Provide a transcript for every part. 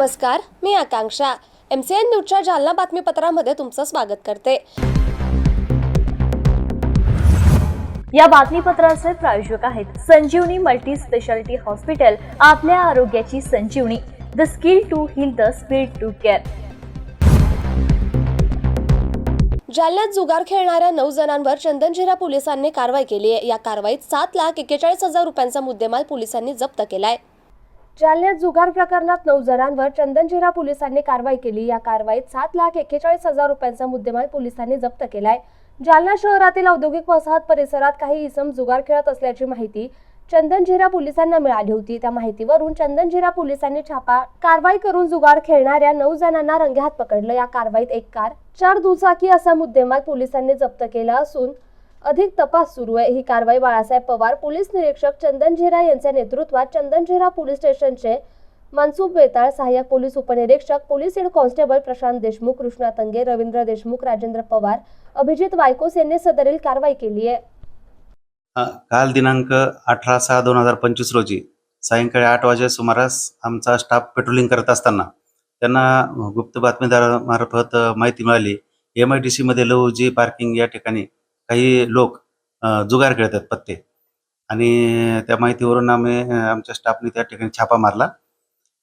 नमस्कार मी Akanksha. M C N न्यूजच्या जालना बातमीपत्रामध्ये तुमचं स्वागत करते. या बातमीपत्राचे प्रायोजक आहेत संजीवनी मल्टी स्पेशालिटी हॉस्पिटल आपल्या आरोग्याची Sanjivani. The skill to heal the speed to care जालन्यात जुगार खेळणाऱ्या नऊ जणांवर चंदनझिरा पोलिसांनी कारवाई केली आहे. या कारवाईत सात लाख एक्केचाळीस हजार रुपयांचा मुद्देमाल पोलिसांनी जप्त केलाय. जालन्यात जुगार प्रकरणात नऊ जणांवर चंदनझिरा पोलिसांनी कारवाई केली. या कारवाईत सात लाख एक्केचाळीस हजार रुपयांचा मुद्देमाल पोलिसांनी जप्त केलाय. जालना शहरातील औद्योगिक वसाहत परिसरात काही इसम जुगार खेळत असल्याची माहिती चंदनझिरा पोलिसांना मिळाली होती. त्या माहितीवरून चंदनझिरा पोलिसांनी छापा कारवाई करून जुगार खेळणाऱ्या नऊ जणांना रंगेहात पकडलं. या कारवाईत एक कार चार दुचाकी असा मुद्देमाल पोलिसांनी जप्त केला असून अधिक तपास सुरू आहे. ही कारवाई बाळासाहेब पवार पोलीस निरीक्षक चंदनझिरा यांच्या नेतृत्वात चंदनझिरा पोलीस स्टेशनचे मनसुख बेताळ सहाय्यक पोलीस उपनिरीक्षक police head constable Prashant Deshmukh Krishna Tange Ravindra Deshmukh Rajendra Pawar Abhijit Waikos यांनी सदरील कारवाई केली आहे. काल दिनांक अठरा सहा दोन हजार पंचवीस रोजी सायंकाळी आठ वाजे सुमारास आमचा स्टाफ पेट्रोलिंग करत असताना त्यांना गुप्त बातमीदारामार्फत माहिती मिळाली. एम आय डी सीमध्ये लवजी पार्किंग या ठिकाणी काही लोक जुगार खेळत आहेत पत्ते. आणि त्या माहितीवरून आम्ही आमच्या स्टाफने त्या ठिकाणी छापा मारला.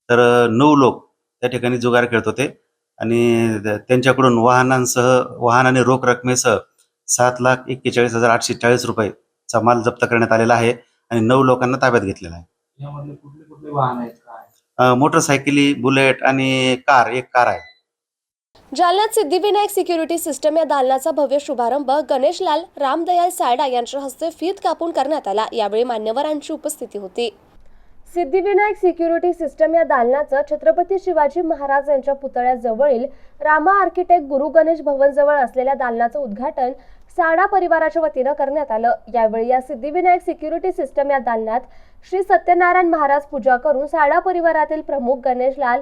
तर नऊ लोक त्या ठिकाणी जुगार खेळत होते. आणि त्या- त्यांच्याकडून वाहनांसह वाहन आणि रोख रकमेसह सात लाख एक्केचाळीस हजार आठशे चाळीस रुपये चा माल जप्त करण्यात आलेला आहे आणि नऊ लोकांना ताब्यात घेतलेला आहे. यामधले कुठले कुठले वाहन आहेत? काय? अ, मोटरसायकली बुलेट आणि कार एक कार आहे. जालन्यात सिद्धिविनायक सिक्युरिटी सिस्टम या दालनाचा भव्य शुभारंभ गणेशलाल रामदयाल सायडा यांच्या हस्ते फीत कापून करण्यात आला. यावेळी मान्यवरांची उपस्थिती होती. सिद्धिविनायक सिक्युरिटी सिस्टम या दालनाचं छत्रपती शिवाजी महाराज यांच्या पुतळ्याजवळील रामा आर्किटेक्ट गुरु गणेश भवन जवळ असलेल्या दालनाचं उद्घाटन साडा परिवाराच्या वतीनं करण्यात आलं. यावेळी या सिद्धिविनायक सिक्युरिटी सिस्टम या दालनात श्री सत्यनारायण महाराज पूजा करून साडा परिवारातील प्रमुख गणेशलाल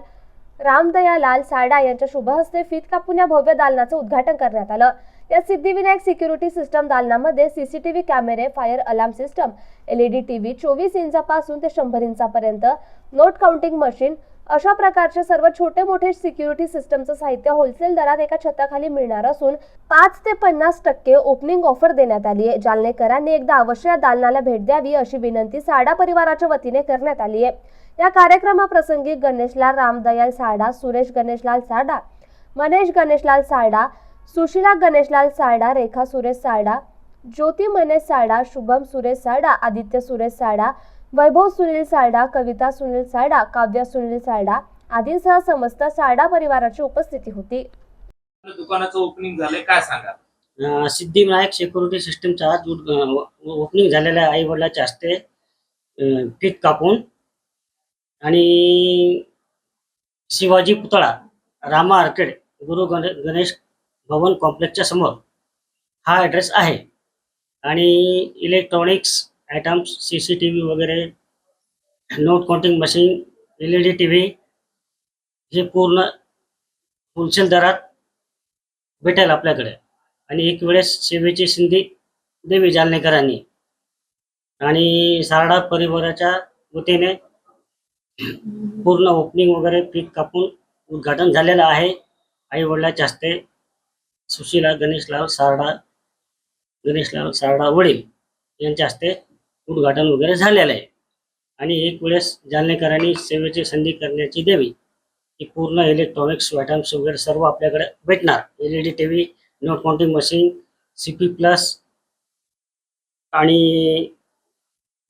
रामदयालाल साडा यांच्या शुभ हस्ते फीत कापून या भव्य दालनाचं उद्घाटन करण्यात आलं. या सिद्धिविनायक सिक्युरिटी सिस्टम दालनामध्ये सीसीटीव्ही कॅमेरे fire alarm system LED TV चोवीस इंचापासून ते शंभर इंचापर्यंत नोट काउंटिंग मशीन अशा प्रकारचे सर्व छोटे मोठे सिक्युरिटी सिस्टमचं साहित्य होलसेल दरात एका छताखाली मिळणार असून पाच ते पन्नास टक्के ओपनिंग ऑफर देण्यात आली आहे जालनेकरांनी एकदा अवश्य या दालनाला भेट द्यावी अशी विनंती साडा परिवाराच्या वतीने करण्यात आली आहे या कार्यक्रमाप्रसंगी गणेशलाल रामदयाल साडा सुरेश गणेशलाल साडा मनेश गणेशलाल साडा सुशिला गणेशलाल साडा रेखा सुरेश साडा ज्योती मनेश साडा शुभम सुरेश साडा आदित्य सुरेश साडा वैभव सुनील साडा कविता सुनील साडा काव्य सुनील साडा आदींसह समस्त साडा परिवाराची उपस्थिती होती. दुकानाचं ओपनिंग झालंय काय सांगा अं, सिद्धिविनायक सिक्युरिटी सिस्टमचा आज उद- अं, ओपनिंग झालेल्या आई वडिलाच्या हस्ते अं, फीत कापून. आणि शिवाजी पुतळा रामा आर्केड गुरु गणे गणेश भवन कॉम्प्लेक्सच्या समोर हा ॲड्रेस आहे. आणि electronics items C C T V वगैरे note counting machine L E D T V हे पूर्ण होलसेल दरात भेटेल आपल्याकडे. आणि एक वेळेस सेवेची संधी देवी जालनेकरांनी. आणि सारडा परिवाराच्या वतीने पूर्ण ओपनिंग वगैरे पीक कापून उद्घाटन झालेलं आहे. आई वडिलाच्या हस्ते सुशीला गणेशलाल सारडा गणेशलाल सारडा वडील यांच्या हस्ते उद्घाटन वगैरे झालेलं आहे. आणि एक वेळेस जालनेकरांनी सेवेची संधी करण्याची द्यावी. की पूर्ण इलेक्ट्रॉनिक्स आयटम्स वगैरे सर्व आपल्याकडे भेटणार. L E D T V note counting machine C P plus आणि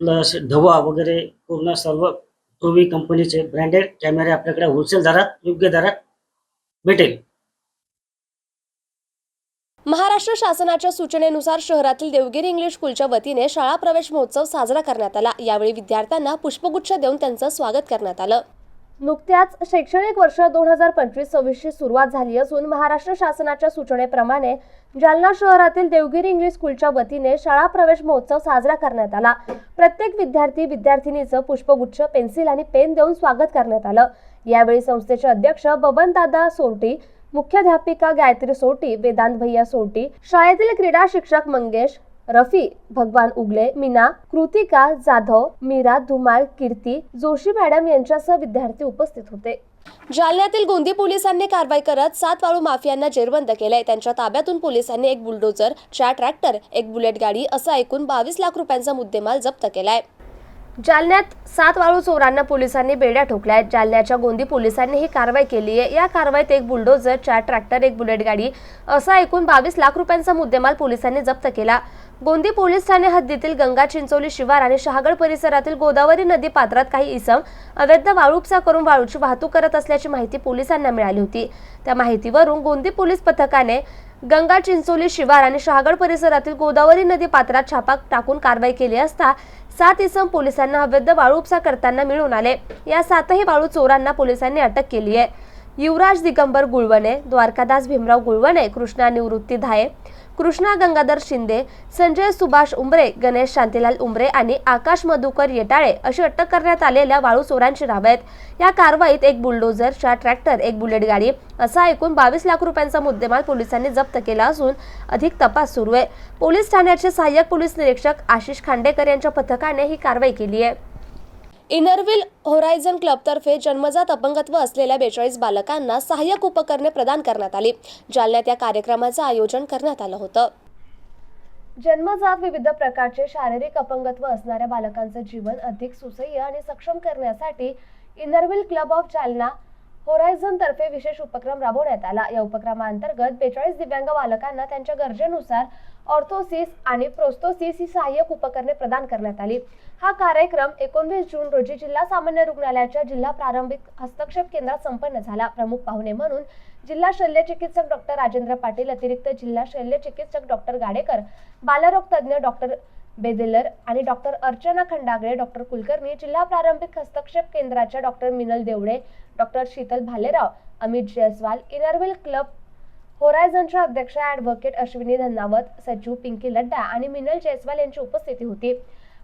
प्लस धवा वगैरे पूर्ण सर्व टोवी कंपनीचे ब्रँडेड कॅमेरे आपल्याकडे होलसेल दरात योग्य दरात भेटेल. महाराष्ट्र शासनाच्या सूचनेनुसार शहरातील देवगिरी इंग्लिश स्कूलच्या वतीने शाळा प्रवेश महोत्सव साजरा करण्यात आला. यावेळी विद्यार्थ्यांना पुष्पगुच्छ देऊन त्यांचं स्वागत करण्यात आलं. नुकत्याच शैक्षणिक वर्ष दोन हजार पंचवीस सव्वीसची सुरुवात झाली असून महाराष्ट्र शासनाच्या सूचनेप्रमाणे जालना शहरातील देवगिरी इंग्लिश स्कूलच्या वतीने शाळा प्रवेश महोत्सव साजरा करण्यात आला. प्रत्येक विद्यार्थी विद्यार्थिनीचं पुष्पगुच्छ पेन्सिल आणि पेन देऊन स्वागत करण्यात आलं. यावेळी संस्थेचे अध्यक्ष बबनदादा सोरटी मुख्याध्यापिका गायत्री सोटी वेदांत भैया सोटी शाळेतील क्रीडा शिक्षक मंगेश रफी भगवान उगले मीना कृतिका जाधव मीरा धुमाळ कीर्ती जोशी मॅडम यांच्यासह विद्यार्थी उपस्थित होते. जालन्यातील गोंदी पोलिसांनी कारवाई करत सात वाळू माफियांना जेरबंद केलंय. त्यांच्या ताब्यातून पोलिसांनी एक बुलडोजर चार ट्रॅक्टर एक बुलेट गाडी असं एकूण बावीस लाख रुपयांचा मुद्देमाल जप्त केलाय. जालन्यात सात वाळू चोरांना पोलिसांनी बेड्या ठोकल्या आहेत. जालन्याच्या गोंदी पोलिसांनी ही कारवाई केली आहे. या कारवाईत एक बुलडोजर चार ट्रॅक्टर एक बुलेट गाडी असा एकूण बावीस लाख रुपयांचा मुद्देमाल पोलिसांनी जप्त केला. गोंदी पोलीस ठाणे हद्दीतील गंगा चिंचोली शिवार आणि शहागड परिसरातील गोदावरी नदी पात्रात काही इसम अवैध वाळू उपसा करून वाळूची वाहतूक करत असल्याची माहिती पोलिसांना मिळाली होती. त्या माहितीवरून गोंदी पोलीस पथकाने गंगा चिंचोली शिवार आणि शहागड परिसरातील गोदावरी नदी पात्रात छापा टाकून कारवाई केली असता सात इसम पोलिसांना अवैध वाळू उपसा करताना मिळून आले. या सातही वाळू चोरांना पोलिसांनी अटक केली आहे. युवराज दिगंबर गुळवणे द्वारकादास भीमराव गुळवणे कृष्णा निवृत्ती धाये कृष्णा गंगाधर शिंदे संजय सुभाष उंबरे गणेश शांतीलाल उंबरे आणि आकाश मधुकर येटाळे अशी अटक करण्यात आलेल्या वाळू चोरांची नावं आहेत. या कारवाईत एक बुलडोझर चार ट्रॅक्टर एक बुलेट गाडी असा एकूण बावीस लाख रुपयांचा मुद्देमाल पोलिसांनी जप्त केला असून अधिक तपास सुरू आहे. पोलीस ठाण्याचे सहाय्यक पोलीस निरीक्षक आशिष खांडेकर यांच्या पथकाने ही कारवाई केली आहे. इनरविल होरायझन क्लबतर्फे जन्मजात अपंगत्व असलेल्या बेचाळीस बालकांना सहाय्यक उपकरणे प्रदान करण्यात आली जालन्यात या कार्यक्रमाचं आयोजन करण्यात आलं होतं. जन्मजात विविध प्रकारचे शारीरिक अपंगत्व असणाऱ्या बालकांचं जीवन अधिक सुसह्य आणि सक्षम करण्यासाठी Inner Wheel club of Jalna horizon तर्फे विशेष उपक्रम राबवण्यात आला. या उपक्रमाअंतर्गत बेचाळीस दिव्यांग बालकांना त्यांच्या गरजेनुसार ऑर्थोसिस आणि प्रोस्तोसिस ही सहाय्यक उपकरणे प्रदान करण्यात आली. हा कार्यक्रम एकोणवीस जून रोजी जिल्हा सामान्य रुग्णालयाच्या जिल्हा प्रारंभिक हस्तक्षेप केंद्रात संपन्न झाला. प्रमुख पाहुणे म्हणून जिल्हा शल्य चिकित्सक डॉक्टर राजेंद्र पाटील अतिरिक्त जिल्हा शल्य चिकित्सक डॉक्टर गाडेकर बालरोग तज्ज्ञ डॉक्टर बेदेलर आणि डॉक्टर अर्चना खंडागळे डॉक्टर कुलकर्णी जिल्हा प्रारंभिक हस्तक्षेप केंद्राच्या doctor Minal Devde doctor Sheetal Bhalerao Amit Jaiswal Inner Wheel club होरायझनच्या अध्यक्ष ॲडव्होकेट अश्विनी धन्नावत सचिव पिंकी लड्डा आणि मिनल जयस्वाल यांची उपस्थिती होती.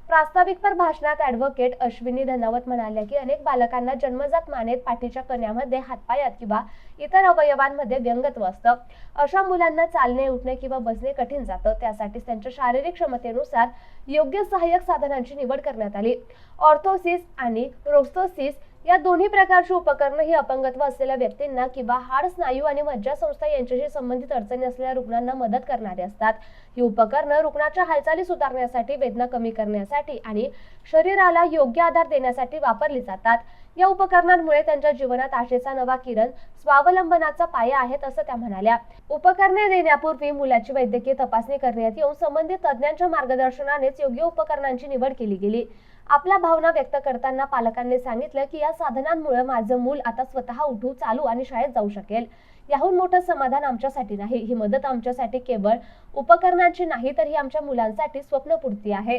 प्रास्ताविकपर भाषणात ॲडव्होकेट अश्विनी धनावत म्हणाल्या की अनेक बालकांना जन्मजात मानेत पाठीच्या कण्यामध्ये हातपायात किंवा इतर अवयवांमध्ये व्यंगत्व असतं. अशा मुलांना चालणे उठणे किंवा बसणे कठीण जातं. त्यासाठीच त्यांच्या शारीरिक क्षमतेनुसार योग्य सहाय्यक साधनांची निवड करण्यात आली. ऑर्थोसिस आणि रोस्तोसिस या दोन्ही प्रकारची उपकरणं ही अपंगत्व असलेल्या व्यक्तींना किंवा हाड स्नायू आणि मज्जासंस्था यांच्याशी संबंधित अडचणी असलेल्या रुग्णांना मदत करणारी असतात. ही उपकरणं रुग्णाच्या हालचाली सुधारण्यासाठी वेदना कमी करण्यासाठी आणि शरीराला योग्य आधार देण्यासाठी वापरली जातात. या उपकरणांमुळे त्यांच्या जीवनात आशेचा नवा किरण स्वावलंबनाचा पाया आहेत असं त्या म्हणाल्या. उपकरणे देण्यापूर्वी मुलाची वैद्यकीय तपासणी करण्यात येऊन संबंधित तज्ज्ञांच्या मार्गदर्शनानेच योग्य उपकरणांची निवड केली गेली. आपल्या भावना व्यक्त करताना पालकांनी सांगितलं की या साधनांमुळे माझं मूल आता स्वतः उठू चालू आणि शाळेत जाऊ शकेल. याहून मोठं समाधान आमच्यासाठी नाही. ही मदत आमच्यासाठी केवळ उपकरणांची नाही तर ही आमच्या मुलांसाठी स्वप्नपूर्ती आहे.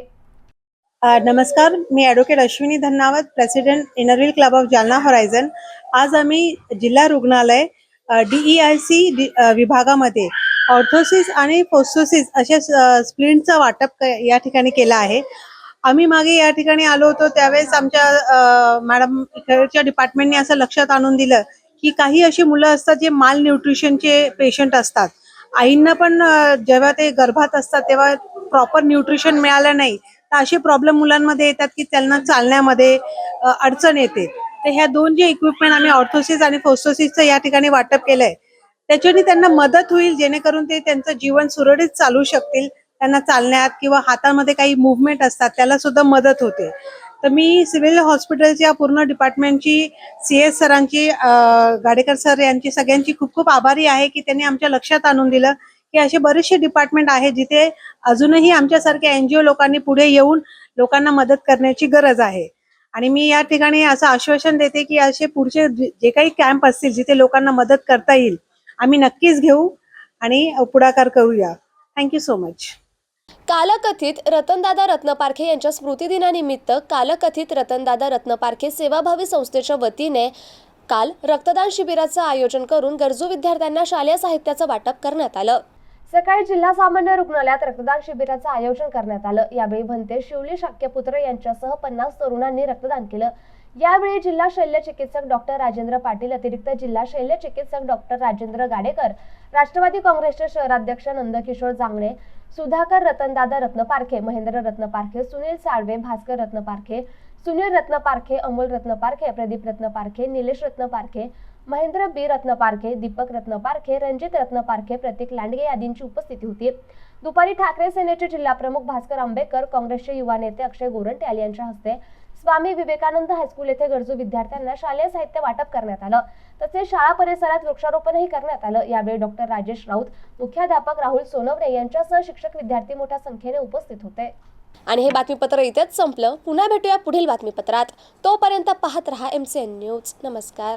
नमस्कार. मी advocate Ashwini Dhannawat president Inner Wheel club of Jalna horizon आज आम्ही जिल्हा रुग्णालय डीई आय सी विभागामध्ये ऑर्थोसिस आणि फोस्टोसिस अशा स्प्लिंटचं वाटप या ठिकाणी केलं आहे. आम्ही मागे या ठिकाणी आलो होतो त्यावेळेस आमच्या मॅडम इकडच्या डिपार्टमेंटने असं लक्षात आणून दिलं की काही अशी मुलं असतात जे माल न्यूट्रिशनचे पेशंट असतात. आईंना पण जेव्हा ते गर्भात असतात तेव्हा प्रॉपर न्यूट्रिशन मिळालं नाही. तर असे प्रॉब्लेम मुलांमध्ये येतात की त्यांना चालण्यामध्ये अडचण येते. तर ह्या दोन जे इक्विपमेंट आम्ही ऑर्थोसिस आणि फोस्टोसिसचं या ठिकाणी वाटप केलंय त्याच्याने त्यांना मदत होईल जेणेकरून ते त्यांचं जीवन सुरळीत चालू शकतील. त्यांना चालण्यात किंवा हातामध्ये काही मुवमेंट असतात त्याला सुद्धा मदत होते. तर मी सिव्हिल हॉस्पिटलच्या पूर्ण डिपार्टमेंटची सी एस सरांची गाडेकर सर यांची सगळ्यांची खूप खूप आभारी आहे की त्यांनी आमच्या लक्षात आणून दिलं की असे बरेचसे डिपार्टमेंट आहे जिथे अजूनही आमच्यासारख्या एनजीओ लोकांनी पुढे येऊन लोकांना मदत करण्याची गरज आहे. आणि मी या ठिकाणी असं आश्वासन देते की असे पुढचे जे जे काही कॅम्प असतील जिथे लोकांना मदत करता येईल आम्ही नक्कीच घेऊ आणि पुढाकार करूया. थँक्यू सो मच कालकथित रतनदादा रत्नपारखे यांच्या स्मृतिदिनानिमित्त कालकथित रतनदादा रत्नपारखे सेवाभावी संस्थेच्या वतीने काल रक्तदान शिबिराचं आयोजन करून गरजू विद्यार्थ्यांना शालेय साहित्याचं वाटप करण्यात आलं. सकाळी जिल्हा सामान्य रुग्णालयात रक्तदान शिबिराचं आयोजन करण्यात आलं. यावेळी भंते शिवली शाक्यपुत्र यांच्यासह पन्नास तरुणांनी रक्तदान केलं. यावेळी जिल्हा शल्य चिकित्सक डॉक्टर राजेंद्र पाटील अतिरिक्त जिल्हा शल्य चिकित्सक डॉक्टर राजेंद्र गाडेकर राष्ट्रवादी काँग्रेसचे शहराध्यक्ष नंदकिशोर जांगणे सुधाकर रतनदादा रत्नपारखे महेंद्र रत्नपारखे सुनील साळवे भास्कर रत्नपारखे सुनील रत्न पारखे अमोल रत्न पारखे प्रदीप रत्न पारखे निलेश रत्न पारखे महेंद्र बी रत्न पारखे दीपक रत्न पारखे रणजित रत्न पारखे प्रतीक लांडगे आदींची उपस्थिती होती. दुपारी ठाकरे सेनेचे जिल्हाप्रमुख भास्कर आंबेकर काँग्रेसचे युवा नेते अक्षय गोरंट्याल यांच्या हस्ते स्वामी विवेकानंद हायस्कूल येथे गरजू विद्यार्थ्यांना शालेय साहित्य वाटप करण्यात आलं. तसेच शाळा परिसरात वृक्षारोपणही करण्यात आलं. यावेळी डॉक्टर राजेश राऊत मुख्याध्यापक राहुल सोनवणे यांच्यासह शिक्षक विद्यार्थी मोठ्या संख्येने उपस्थित होते. आणि हे बातमीपत्र इथेच संपलं. पुन्हा भेटूया पुढील बातमीपत्रात. तोपर्यंत पाहत रहा एम सी एन न्यूज नमस्कार.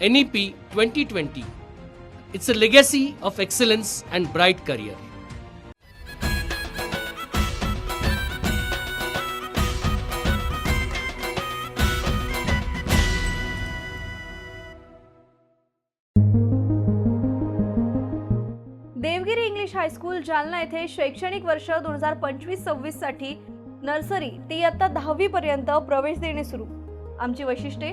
NEP 2020. It's a legacy of excellence and bright career. Devgiri English high school Jalna येथे शैक्षणिक वर्ष दोन हजार पंचवीस सव्वीससाठी नर्सरी ते इयत्ता दहावी पर्यंत प्रवेश देणे सुरू आमची वैशिष्ट्ये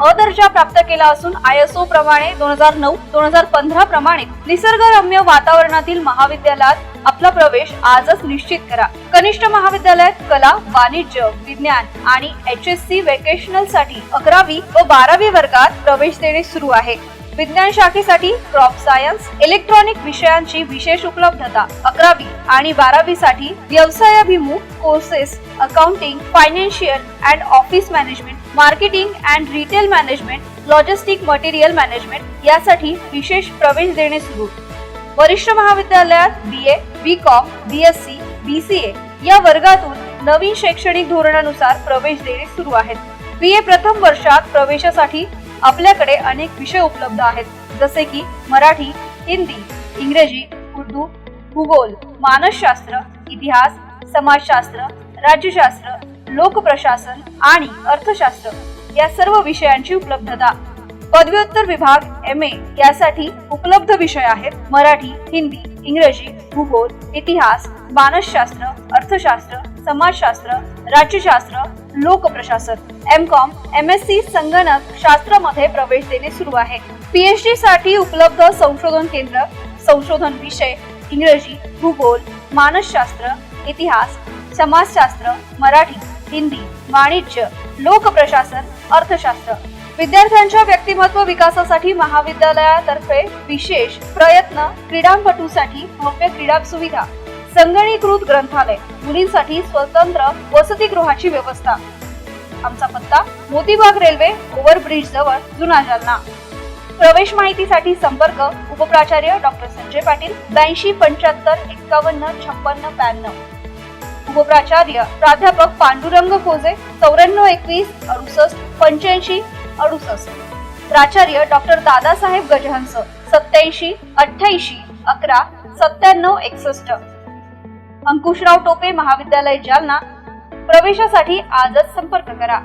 अ दर्जा प्राप्त केला असून आय एस ओ प्रमाणे दोन हजार नऊ दोन हजार पंधरा प्रमाणे निसर्गरम्य वातावरणातील महाविद्यालयात आपला प्रवेश आजच निश्चित करा. कनिष्ठ महाविद्यालयात कला वाणिज्य विज्ञान आणि एच एस सी वेकेशनलसाठी अकरावी व बारावी वर्गात प्रवेश देणे सुरू आहे. विज्ञान शाखेसाठी क्रॉप सायन्स इलेक्ट्रॉनिक विषयांची विशेष उपलब्धता अकरावी आणि बारावी साठी व्यवसायाभिमुख courses accounting financial and office management marketing and retail management logistic material management यासाठी विशेष प्रवेश देणे सुरू. वरिष्ठ महाविद्यालयात B A B com B S C B C A या वर्गातून नवीन शैक्षणिक धोरणानुसार प्रवेश देणे सुरू आहेत. बी ए प्रथम वर्षात प्रवेशासाठी आपल्याकडे अनेक विषय उपलब्ध आहेत जसे की मराठी हिंदी इंग्रजी उर्दू भूगोल मानसशास्त्र इतिहास समाजशास्त्र राज्यशास्त्र लोकप्रशासन आणि अर्थशास्त्र या सर्व विषयांची उपलब्धता. पदव्युत्तर विभाग एम ए यासाठी उपलब्ध विषय आहेत मराठी हिंदी इंग्रजी भूगोल इतिहास मानसशास्त्र अर्थशास्त्र समाजशास्त्र राज्यशास्त्र लोकप्रशासन. M com M S C संगणक शास्त्रामध्ये प्रवेश देणे सुरू आहे. पीएचडी साठी उपलब्ध संशोधन केंद्र संशोधन विषय इंग्रजी भूगोल मानसशास्त्र इतिहास समाजशास्त्र मराठी. हिंदी वाणिज्य लोकप्रशासन अर्थशास्त्र. विद्यार्थ्यांच्या व्यक्तिमत्व विकासासाठी महाविद्यालयातर्फे विशेष प्रयत्न क्रीडापटूसाठी भव्य क्रीडा सुविधा. संगणीकृत ग्रंथालय मुलींसाठी स्वतंत्र वसतिगृहाची व्यवस्था. आमचा पत्ता मोतीबाग रेल्वे ओव्हरब्रिज जवळ जुना जालना. प्रवेश माहितीसाठी संपर्क उपप्राचार्य डॉक्टर संजय पाटील ब्याऐंशी पंच्याहत्तर एक्कावन्न छप्पन्न ब्याण्णव. उपप्राचार्य प्राध्यापक पांडुरंग खोजे चौऱ्याण्णव एकवीस अडुसष्ट पंच्याऐंशी अडुसष्ट. प्राचार्य डॉक्टर दादासाहेब गजहंस सत्याऐंशी अठ्ठ्याऐंशी अकरा सत्त्याण्णव एकसष्ट. अंकुशराव टोपे महाविद्यालय जालना. प्रवेशासाठी आजच संपर्क करा.